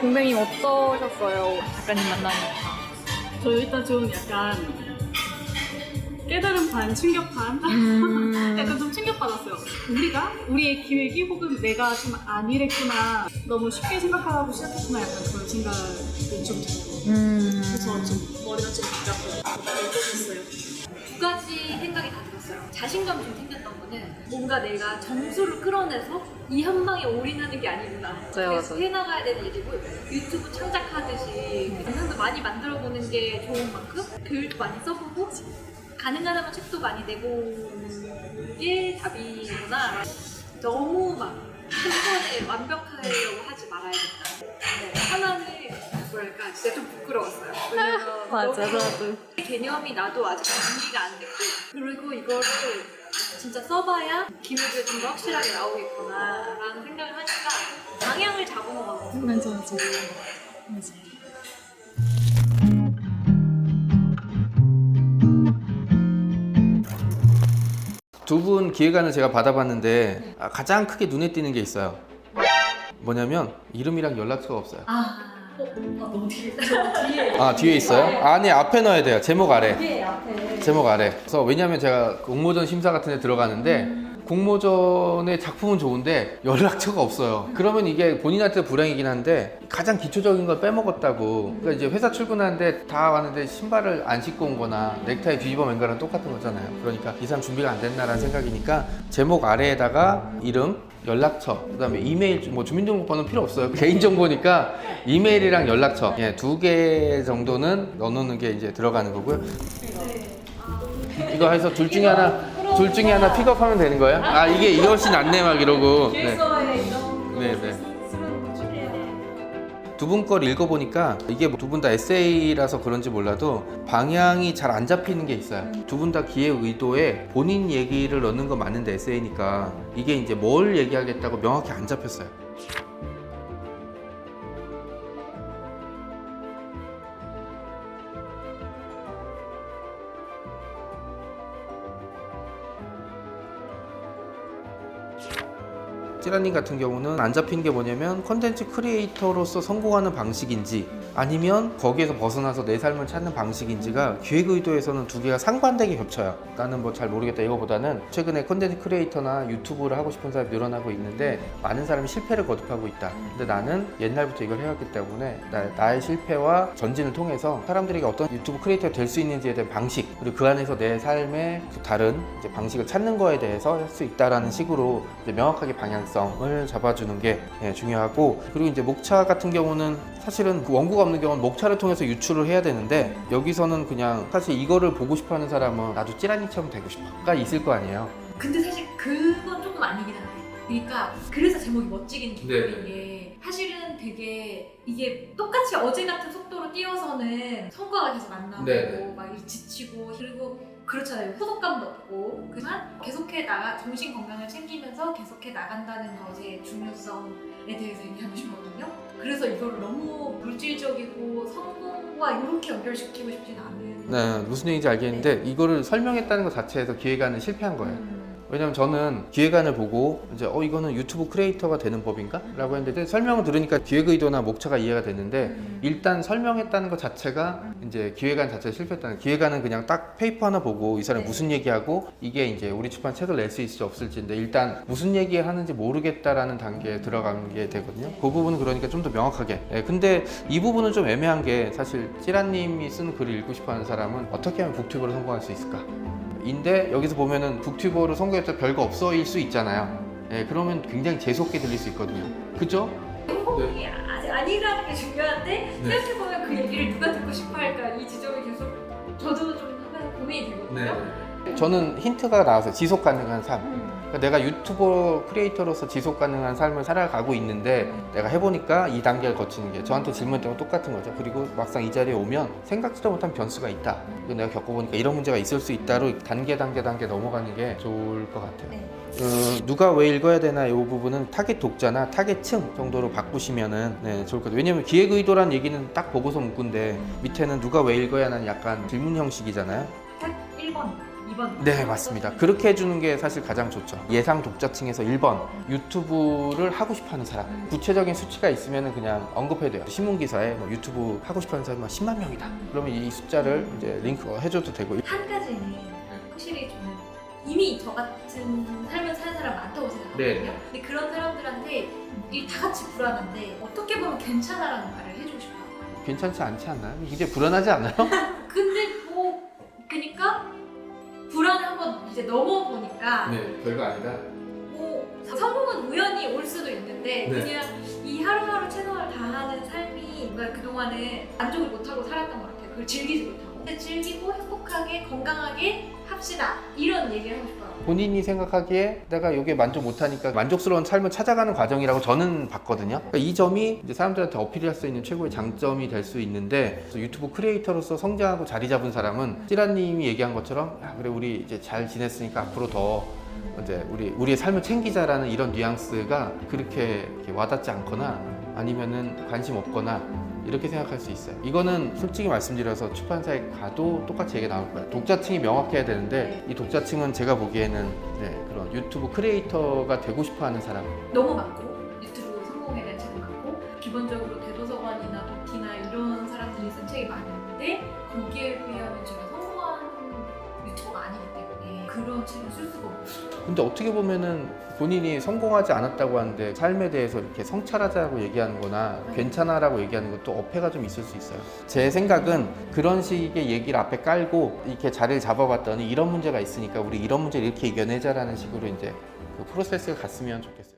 어떠셨어요? 작가님 만나니까. 저 일단 좀 약간 깨달음 반 충격 반 음. 약간 좀 충격받았어요. 우리가 우리의 기획이 혹은 내가 좀 안 일했구나 너무 쉽게 생각하고 시작했구나 약간 그런 생각이 좀 들어요. 음. 그래서 좀 머리가 좀 복잡해요. 어떠셨어요? 두 가지 생각이 다 들었어요. 자신감 좀 생겼던 거는 뭔가 내가 점수를 끌어내서 이 한 방에 올인하는 게 아니구나. 맞아요. 해나가야 되는 일이고 유튜브 창작하듯이 영상도 많이 만들어 보는 게 좋은 만큼 교육도 많이 써보고 가능하다면 책도 많이 내보는 게 답이구나. 너무 막 한 번에 완벽하려고 하지 말아야겠다. 네, 하나는 뭐랄까 진짜 좀 부끄러웠어요. 왜냐면 맞아, 너무 나도. 개념이 나도 아직 정리가 안 됐고 그리고 이거를 진짜 써봐야 기록이 좀 더 확실하게 나오겠구나라는 생각을 하니까 방향을 잡은 것 같아요. 맞아 맞아. 맞아. 두 분 기획안을 제가 받아봤는데 아, 가장 크게 눈에 띄는 게 있어요. 뭐냐면 이름이랑 연락처가 없어요. 아, 어, 아 너무 뒤에 저 뒤에 아 뒤에 있어요? 아니 앞에 넣어야 돼요. 제목 아래. 뒤에 제목 아래. 그래서 왜냐면 제가 공모전 심사 같은 데 들어가는데 공모전의 작품은 좋은데 연락처가 없어요. 그러면 이게 본인한테 불행이긴 한데 가장 기초적인 걸 빼먹었다고. 그러니까 이제 회사 출근하는데 다 왔는데 신발을 안 신고 온 거나 넥타이 뒤집어 맨 거랑 똑같은 거잖아요. 그러니까 이 사람 준비가 안 됐나라는 생각이니까 제목 아래에다가 이름, 연락처, 그다음에 이메일, 뭐 주민등록번호는 필요 없어요. 개인정보니까 이메일이랑 연락처, 예, 두 개 정도는 넣어놓는 게 이제 들어가는 거고요. 이거 해서 둘 중에 하나, 둘 중에 하나 픽업하면 되는 거예요? 아 이게 이것이 낫네 막 이러고. 네, 기획서에 이런 네, 네. 쓰면 줄이네. 두분 걸 읽어보니까 이게 두 분 다 에세이라서 그런지 몰라도 방향이 잘 안 잡히는 게 있어요. 두 분 다 기획 의도에 본인 얘기를 넣는 건 맞는데 에세이니까 이게 이제 뭘 얘기하겠다고 명확히 안 잡혔어요. 찌라님 같은 경우는 안 잡힌 게 뭐냐면 컨텐츠 크리에이터로서 성공하는 방식인지 아니면 거기에서 벗어나서 내 삶을 찾는 방식인지가 기획 의도에서는 두 개가 상반되게 겹쳐요. 나는 뭐 잘 모르겠다 이거보다는 최근에 컨텐츠 크리에이터나 유튜브를 하고 싶은 사람이 늘어나고 있는데 많은 사람이 실패를 거듭하고 있다. 근데 나는 옛날부터 이걸 해왔기 때문에 나, 의 실패와 전진을 통해서 사람들에게 어떤 유튜브 크리에이터가 될 수 있는지에 대한 방식 그리고 그 안에서 내 삶의 그 다른 방식을 찾는 거에 대해서 할 수 있다라는 식으로 명확하게 방향성 을 잡아주는 게 예, 중요하고 그리고 이제 목차 같은 경우는 사실은 그 원고가 없는 경우는 목차를 통해서 유출을 해야 되는데 여기서는 그냥 사실 이거를 보고 싶어하는 사람은 나도 찌라니처럼 되고 싶어가 있을 거 아니에요. 근데 사실 그건 조금 아니긴 한데. 그러니까 그래서 제목이 멋지긴 기쁘인 네. 게 사실은 되게 이게 똑같이 어제 같은 속도로 뛰어서는 성과가 계속 안 나오고 네, 네. 막 이렇게 지치고 그리고 그렇잖아요 소속감도 없고 그지만 계속해 나가 정신 건강을 챙기면서 계속해 나간다는 것의 중요성에 대해서 얘기하고 싶거든요. 그래서 이걸 너무 물질적이고 성공과 이렇게 연결시키고 싶진 않은. 네, 무슨 얘기인지 알겠는데 이거를 설명했다는 것 자체에서 기획안은 실패한 거예요. 음. 왜냐면 저는 기획안을 보고 이제 어 이거는 유튜브 크리에이터가 되는 법인가? 라고 했는데 설명을 들으니까 기획 의도나 목차가 이해가 됐는데 음. 일단 설명했다는 것 자체가 이제 기획안 자체가 실패했다는 기획안은 그냥 딱 페이퍼 하나 보고 이 사람이 네. 무슨 얘기하고 이게 이제 우리 출판 책을 낼 수 있을지 없을지인데 일단 무슨 얘기 하는지 모르겠다라는 단계에 들어가는 게 되거든요 그 부분은 그러니까 좀 더 명확하게 예, 근데 이 부분은 좀 애매한 게 사실 찌라님이 쓴 글을 읽고 싶어 하는 사람은 어떻게 하면 북튜버로 성공할 수 있을까 인데 여기서 보면은 북튜버로 성공했다 별거 없어일 수 있잖아요 예, 그러면 굉장히 재수없게 들릴 수 있거든요 그죠? 행복이 아직 아니라는 게 중요한데 네. 생각해보면 그 얘기를 누가 듣고 싶어 할까 이 지점이 계속 저도 좀 하면 고민이 되거든요. 저는 힌트가 나왔어요. 지속 가능한 삶. 음. 그러니까 내가 유튜버 크리에이터로서 지속 가능한 삶을 살아가고 있는데 내가 해보니까 이 단계를 거치는 게 저한테 질문했던 건 똑같은 거죠. 그리고 막상 이 자리에 오면 생각지도 못한 변수가 있다. 그리고 내가 겪어보니까 이런 문제가 있을 수 있다로 단계 단계 단계 넘어가는 게 좋을 것 같아요. 네. 어, 누가 왜 읽어야 되나 이 부분은 타겟 독자나 타겟층 정도로 바꾸시면은 네, 좋을 것 같아요. 왜냐면 기획 의도란 얘기는 딱 보고서 문구인데 밑에는 누가 왜 읽어야 하는 약간 질문 형식이잖아요. 딱 1번. 2번. 네, 맞습니다. 그렇게 해주는 게 사실 가장 좋죠. 예상 독자층에서 1번, 유튜브를 하고 싶어 하는 사람. 구체적인 수치가 있으면 그냥 언급해야 돼요. 신문 기사에 뭐 유튜브 하고 싶어 하는 사람이 막 10만 명이다. 그러면 이 숫자를 이제 링크 해줘도 되고. 한 가지는 확실히 좀 이미 저 같은 삶을 사는 사람 많다고 생각하거든요. 네. 근데 그런 사람들한테 이다 같이 불안한데 어떻게 보면 괜찮아라는 말을 해주고 싶어요. 괜찮지 않지 않나요? 이제 불안하지 않아요? 근데 뭐 그니까 한번 이제 넘어보니까 네, 별거 아니다. 뭐 성공은 우연히 올 수도 있는데 네. 그냥 이 하루하루 최선을 다하는 삶이 뭔가 그동안은 만족을 못하고 살았던 것 같아요. 그걸 즐기지 못하고. 근데 즐기고 행복하게 건강하게 합시다. 이런 얘기를 하고 싶어요. 본인이 생각하기에 내가 이게 만족 못하니까 만족스러운 삶을 찾아가는 과정이라고 저는 봤거든요. 그러니까 이 점이 이제 사람들한테 어필할 수 있는 최고의 장점이 될 수 있는데 유튜브 크리에이터로서 성장하고 자리 잡은 사람은 찌라님이 얘기한 것처럼 야 그래 우리 이제 잘 지냈으니까 앞으로 더 이제 우리 우리의 삶을 챙기자라는 이런 뉘앙스가 그렇게 와닿지 않거나 아니면은 관심 없거나 이렇게 생각할 수 있어요. 이거는 솔직히 말씀드려서 출판사에 가도 똑같이 얘기 나올 거예요. 독자층이 명확해야 되는데 이 독자층은 제가 보기에는 네, 그런 유튜브 크리에이터가 되고 싶어하는 사람. 너무 많고 유튜브 성공에 대한 책이 많고 기본적으로 근데 어떻게 보면은 본인이 성공하지 않았다고 하는데 삶에 대해서 이렇게 성찰하자고 얘기하는 거나 괜찮아라고 얘기하는 것도 어폐가 좀 있을 수 있어요. 제 생각은 그런 식의 얘기를 앞에 깔고 이렇게 자리를 잡아봤더니 이런 문제가 있으니까 우리 이런 문제를 이렇게 이겨내자라는 식으로 이제 그 프로세스가 갔으면 좋겠어요.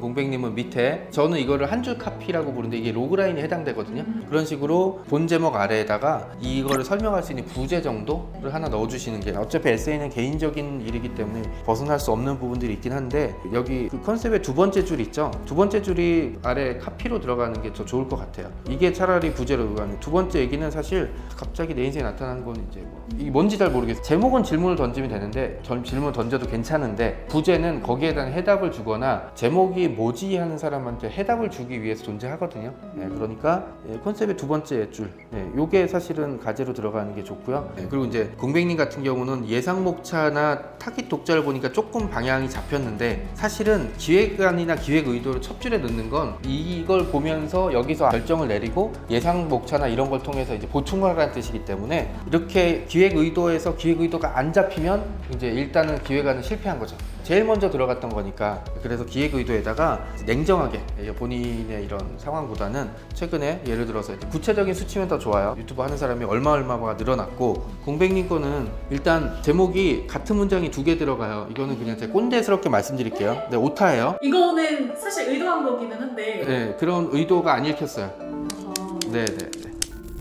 공백님은 밑에 저는 이거를 한 줄 카피라고 부르는데 이게 로그라인에 해당되거든요. 그런 식으로 본 제목 아래에다가 이거를 설명할 수 있는 부제 정도를 하나 넣어주시는 게 어차피 에세이는 개인적인 일이기 때문에 벗어날 수 없는 부분들이 있긴 한데 여기 그 컨셉의 두 번째 줄 있죠. 두 번째 줄이 아래 카피로 들어가는 게 더 좋을 것 같아요. 이게 차라리 부제로 들어가는 두 번째 얘기는 사실 갑자기 내 인생에 나타난 건 이제 뭐 이게 뭔지 잘 모르겠어요. 제목은 질문을 던지면 되는데 전 질문 던져도 괜찮은데 부제는 거기에 대한 해답을 주거나 제목이 뭐지 하는 사람한테 해답을 주기 위해서 존재하거든요. 네, 그러니까 예, 컨셉의 두 번째 줄, 네, 요게 사실은 가제로 들어가는 게 좋고요. 네, 그리고 이제 공백님 같은 경우는 예상 목차나 타깃 독자를 보니까 조금 방향이 잡혔는데 사실은 기획안이나 기획 의도를 첫 줄에 넣는 건 이걸 보면서 여기서 결정을 내리고 예상 목차나 이런 걸 통해서 이제 보충하라는 뜻이기 때문에 이렇게 기획 의도에서 기획 의도가 안 잡히면 이제 일단은 기획안은 실패한 거죠. 제일 먼저 들어갔던 거니까 그래서 기획 의도에다가 냉정하게 본인의 이런 상황보다는 최근에 예를 들어서 구체적인 수치면 더 좋아요. 유튜브 하는 사람이 얼마 얼마가 늘어났고 공백님 거는 일단 제목이 같은 문장이 두 개 들어가요. 이거는 그냥 제가 꼰대스럽게 말씀드릴게요. 네 오타예요. 이거는 사실 의도한 거기는 한데. 네 그런 의도가 안 읽혔어요. 어, 네네 네.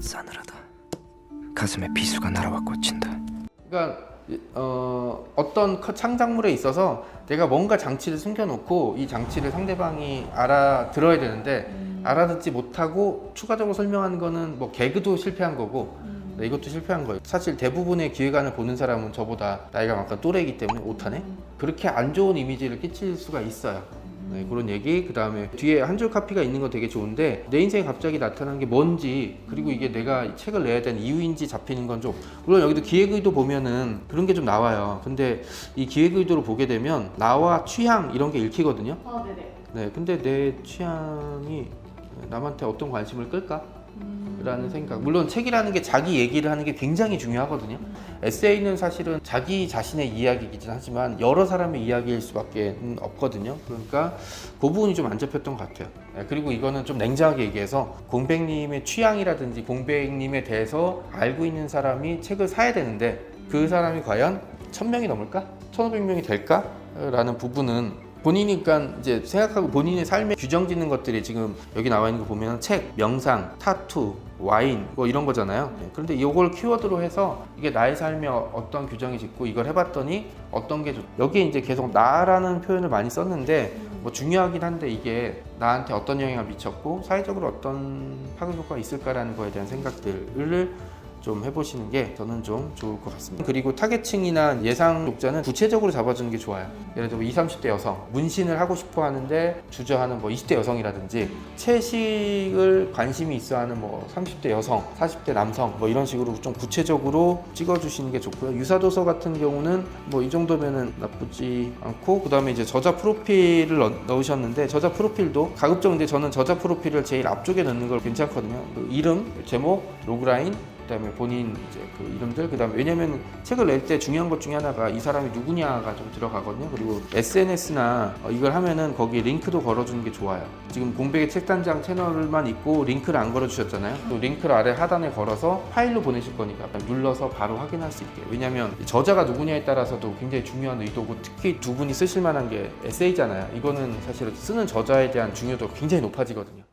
싸늘하다. 가슴에 비수가 날아와 꽂힌다. 그러니까 어, 어떤 커- 창작물에 있어서 내가 뭔가 장치를 숨겨놓고 이 장치를 상대방이 알아들어야 되는데 알아듣지 못하고 추가적으로 설명하는 거는 뭐 개그도 실패한 거고 네, 이것도 실패한 거예요. 사실 대부분의 기획안을 보는 사람은 저보다 나이가 많고 또래이기 때문에 오타네 그렇게 안 좋은 이미지를 끼칠 수가 있어요. 네, 그런 얘기 그 다음에 뒤에 한 줄 카피가 있는 거 되게 좋은데 내 인생에 갑자기 나타난 게 뭔지 그리고 이게 내가 이 책을 내야 되는 이유인지 잡히는 건 좀 물론 여기도 기획의도 보면은 그런 게 좀 나와요 근데 이 기획의도를 보게 되면 나와 취향 이런 게 읽히거든요 아 네네. 네 근데 내 취향이 남한테 어떤 관심을 끌까? 라는 생각 물론 책이라는 게 자기 얘기를 하는 게 굉장히 중요하거든요 에세이는 사실은 자기 자신의 이야기이긴 하지만 여러 사람의 이야기일 수밖에 없거든요 그러니까 그 부분이 좀 안 잡혔던 것 같아요 네, 그리고 이거는 좀 냉정하게 얘기해서 공백님의 취향이라든지 공백님에 대해서 알고 있는 사람이 책을 사야 되는데 그 사람이 과연 1000명이 넘을까? 1500명이 될까? 라는 부분은 본인이 그러니까 이제 생각하고 본인의 삶에 규정 짓는 것들이 지금 여기 나와 있는 거 보면 책, 명상, 타투, 와인 뭐 이런 거잖아요. 네, 그런데 이걸 키워드로 해서 이게 나의 삶에 어- 어떤 규정이 짓고 이걸 해봤더니 어떤 게 좋. 여기에 이제 계속 나라는 표현을 많이 썼는데 뭐 중요하긴 한데 이게 나한테 어떤 영향을 미쳤고 사회적으로 어떤 파급 효과가 있을까라는 거에 대한 생각들을 좀 해보시는 게 저는 좀 좋을 것 같습니다. 그리고 타겟층이나 예상 독자는 구체적으로 잡아주는 게 좋아요. 예를 들어 20, 30대 여성 문신을 하고 싶어 하는데 주저하는 뭐 20대 여성이라든지 채식을 관심이 있어 하는 뭐 30대 여성, 40대 남성 뭐 이런 식으로 좀 구체적으로 찍어주시는 게 좋고요. 유사도서 같은 경우는 뭐 이 정도면은 나쁘지 않고 그 다음에 이제 저자 프로필을 넣, 넣으셨는데 저자 프로필도 가급적 이제 저는 저자 프로필을 제일 앞쪽에 넣는 걸 괜찮거든요. 그 이름, 제목, 로그라인 그다음에 본인 이제 그 이름들 그다음에 왜냐면 책을 낼 때 중요한 것 중에 하나가 이 사람이 누구냐가 좀 들어가거든요. 그리고 SNS나 이걸 하면은 거기 링크도 걸어주는 게 좋아요. 지금 공백의 책단장 채널만 있고 링크를 안 걸어주셨잖아요. 또 링크를 아래 하단에 걸어서 파일로 보내실 거니까 눌러서 바로 확인할 수 있게. 왜냐면 저자가 누구냐에 따라서도 굉장히 중요한 의도고 특히 두 분이 쓰실 만한 게 에세이잖아요. 이거는 사실 쓰는 저자에 대한 중요도가 굉장히 높아지거든요.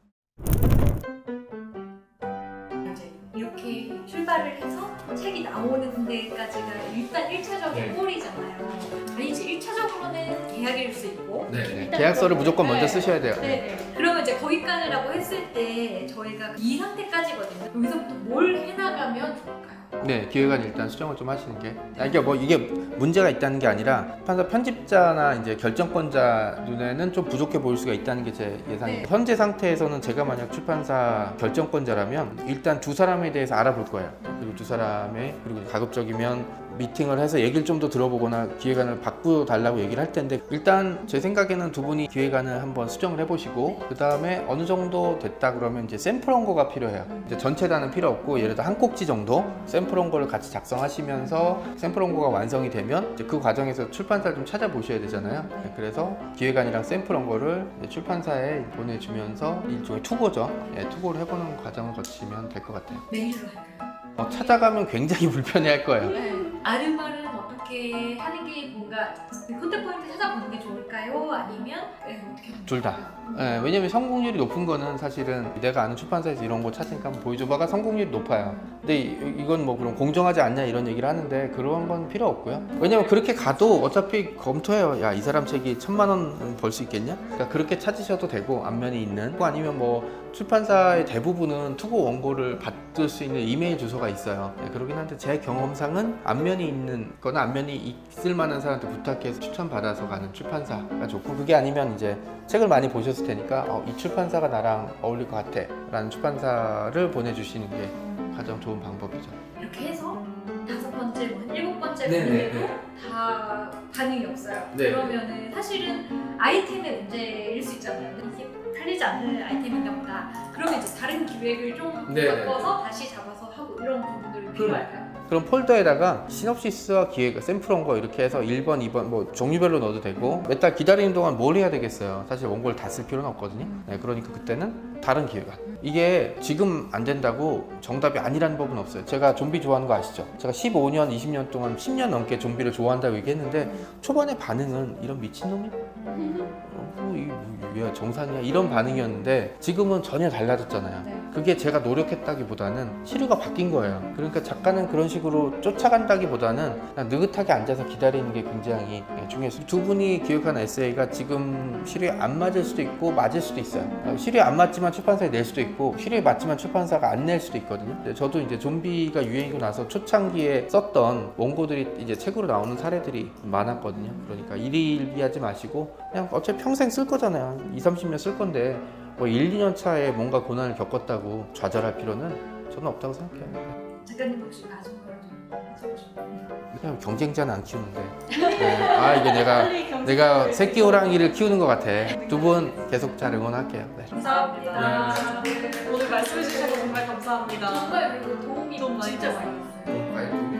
책이 나오는 데까지가 일단 1차적인 네. 골이잖아요. 아니 이제 1차적으로는 계약일 수 있고 네, 계약서를 무조건 먼저 네. 쓰셔야 돼요. 네 네. 그러면 이제 거기까지라고 했을 때 저희가 이 상태까지거든요. 여기서부터 뭘 해나가면 좋을까요? 네, 기획안 일단 수정을 좀 하시는 게. 아, 이게 뭐 이게 문제가 있다는 게 아니라 판사 편집자나 이제 결정권자 눈에는 좀 부족해 보일 수가 있다는 게 제 예상입니다. 네. 현재 상태에서는 제가 만약 출판사 결정권자라면 일단 두 사람에 대해서 알아볼 거예요. 그리고 두 사람의 그리고 가급적이면 미팅을 해서 얘기를 좀 더 들어보거나 기획안을 바꿔달라고 얘기를 할 텐데 일단 제 생각에는 두 분이 기획안을 한번 수정을 해보시고 그 다음에 어느 정도 됐다 그러면 이제 샘플 원고가 필요해요. 이제 전체 다는 필요 없고 예를 들어 한 꼭지 정도 샘플 원고를 같이 작성하시면서 샘플 원고가 완성이 되면 이제 그 과정에서 출판사를 좀 찾아보셔야 되잖아요. 네, 그래서 기획안이랑 샘플 원고를 출판사에 보내주면서 일종의 투고죠. 예, 투고를 해보는 과정을 거치면 될 것 같아요. 메일로 할까요? 어, 찾아가면 굉장히 불편해할 거예요. 네. 아름아름 어떻게 하는 게 뭔가 컨택포인트 찾아보는 게 좋을까요? 아니면 네, 어떻게 하는 둘 다. 예, 왜냐면 성공률이 높은 거는 사실은 내가 아는 출판사에서 이런 거 찾으니까 한번 보여줘봐가 성공률이 높아요. 근데 이, 이건 뭐 그럼 공정하지 않냐 이런 얘기를 하는데 그런 건 필요 없고요. 왜냐면 그렇게 가도 어차피 검토해요. 야, 이 사람 책이 천만 원 벌 수 있겠냐? 그러니까 그렇게 찾으셔도 되고 앞면에 있는 거 아니면 뭐 출판사의 대부분은 투고 원고를 받을 수 있는 이메일 주소가 있어요. 네, 그러긴 한데 제 경험상은 앞면이 있는 거나 앞면이 있을 만한 사람한테 부탁해서 추천받아서 가는 출판사가 좋고 그게 아니면 이제 책을 많이 보셨을 테니까 어, 이 출판사가 나랑 어울릴 것 같아 라는 출판사를 보내주시는 게 가장 좋은 방법이죠. 이렇게 해서 다섯 번째, 뭐 일곱 번째 네, 네, 보내도 네. 다 반응이 없어요. 네. 그러면은 사실은 아이템의 문제일 수 있잖아요. 이게 팔리지 않는 아이템인가 보다. 그러면 이제 다른 기획을 좀 네, 네. 바꿔서 다시 잡아서 하고 이런 부분들이 필요할까요? 그럼 폴더에다가 시놉시스와 기획, 샘플 원고 이렇게 해서 1번, 2번 뭐 종류별로 넣어도 되고 몇달 기다리는 동안 뭘 해야 되겠어요. 사실 원고를 다 쓸 필요는 없거든요. 네, 그러니까 그때는 다른 기획안. 이게 지금 안 된다고 정답이 아니라는 법은 없어요. 제가 좀비 좋아하는 거 아시죠? 제가 15년, 20년 동안 10년 넘게 좀비를 좋아한다고 얘기했는데 초반에 반응은 이런 미친놈이 어, 뭐, 이, 뭐, 왜 정상이야 이런 반응이었는데 지금은 전혀 달라졌잖아요. 네. 그게 제가 노력했다기보다는 시류가 바뀐 거예요. 그러니까 작가는 그런 식으로 쫓아간다기보다는 느긋하게 앉아서 기다리는 게 굉장히 예, 중요해요. 두 분이 기획한 에세이가 지금 시류에 안 맞을 수도 있고 맞을 수도 있어요. 어, 시류에 안 맞지만 출판사에 낼 수도 있고 시류에 맞지만 출판사가 안 낼 수도 있거든요. 저도 이제 좀비가 유행이고 나서 초창기에 썼던 원고들이 이제 책으로 나오는 사례들이 많았거든요. 그러니까 일일비하지 마시고 그냥 어차피 평생 쓸 거잖아요. 2, 30년 쓸 건데 뭐 1, 2년 차에 뭔가 고난을 겪었다고 좌절할 필요는 저는 없다고 생각해요. 작가님 혹시 마지막으로 좀 해주고? 그냥 경쟁자는 안 키우는데. 네. 아 이게 내가 내가 새끼 호랑이를 키우는 것 같아. 두 분 계속 잘 응원할게요. 네. 감사합니다. 오늘 말씀해 주셔서 정말 감사합니다. 정말 그리고 도움이 좀 많이 진짜 됐어요. 많이 됐어요.